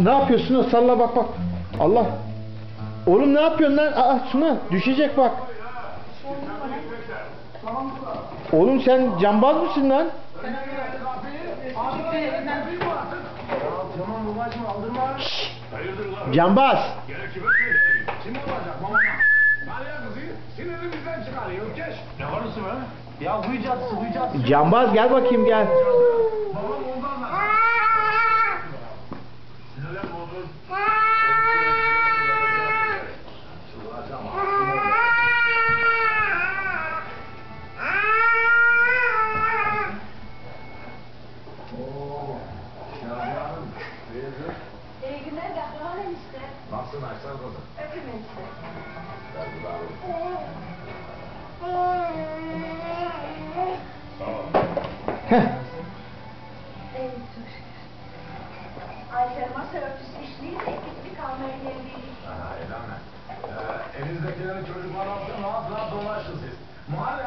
ne yapıyorsun? Salla bak bak. Allah. Oğlum ne yapıyorsun lan? Aa Suna düşecek bak. Oğlum sen cambaz mısın lan? Lan? Cambaz. Gene kime söyleyeyim? Kim Nasılsın Aysel kızım? Öpün enişte. Ben de abi. Heh. Ayfer masa örtüsü işliği de gitti kalmaya geldik. Ha öyle? Ee, elinizdekileri çocuklar alsın rahat rahat dolaşın siz. Muharrem.